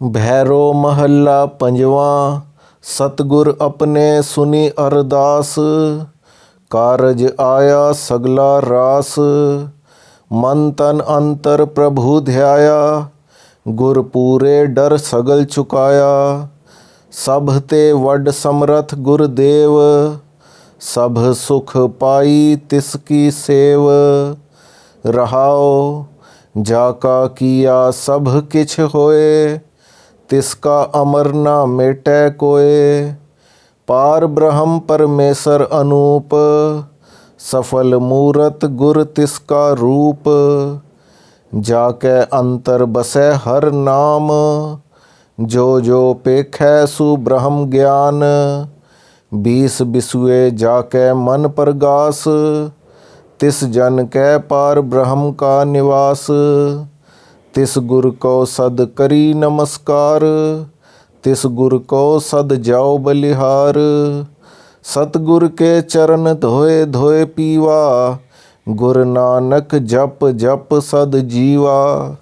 ਭੈਰੋ ਮਹੱਲਾ ਪੰਜਵਾਂ, ਸਤਿਗੁਰ ਆਪਣੇ ਸੁਨੀ ਅਰਦਾਸ। ਕਾਰਜ ਆਇਆ ਸਗਲਾ ਰਾਸ, ਮਨ ਤਨ ਅੰਤਰ ਪ੍ਰਭੂ ਧਿਆਇਆ। ਗੁਰ ਪੂਰੇ ਡਰ ਸਗਲ ਚੁਕਾਇਆ। ਸਭ ਤੇ ਵੱਡ ਸਮਰਥ ਗੁਰਦੇਵ ਸਭ ਸੁਖ ਪਾਈ ਤਿਸ ਕੀ ਸੇਵ। ਰਹਾਓ ਜਾ ਕਾ ਕੀਆ ਸਭ ਕਿਛ ਹੋਏ। ਤਿਸ ਕਾ ਅਮਰ ਨਾ ਮੇਟੈ ਕੋਏ ਪਾਰ ਬ੍ਰਹਮ ਪਰਮੇਸ਼ਰ ਅਨੂਪ ਸਫਲ ਮੂਰਤ ਗੁਰ ਤਿਸ ਕਾ ਰੂਪ ਜਾ ਕੈ ਅੰਤਰ ਬਸੈ ਹਰ ਨਾਮ ਜੋ ਜੋ ਪੇਖੈ ਸੂ ਬ੍ਰਹਮ ਗਿਆਨ ਬੀਸ ਬਿਸੂਏ ਜਾ ਕੈ ਮਨ ਪ੍ਰਗਾਸ ਤਿਸ ਜਨ ਤਿਸ ਗੁਰ ਕੋ ਸਦ ਕਰੀ ਨਮਸਕਾਰ, ਤਿਸ ਗੁਰ ਕੋ ਸਦ ਜਾਓ ਬਲਿਹਾਰ। ਸਤਿਗੁਰ ਕੇ ਚਰਨ ਧੋਏ ਧੋਏ ਪੀਵਾ, ਗੁਰ ਨਾਨਕ ਜਪ ਜਪ ਸਦ ਜੀਵਾ।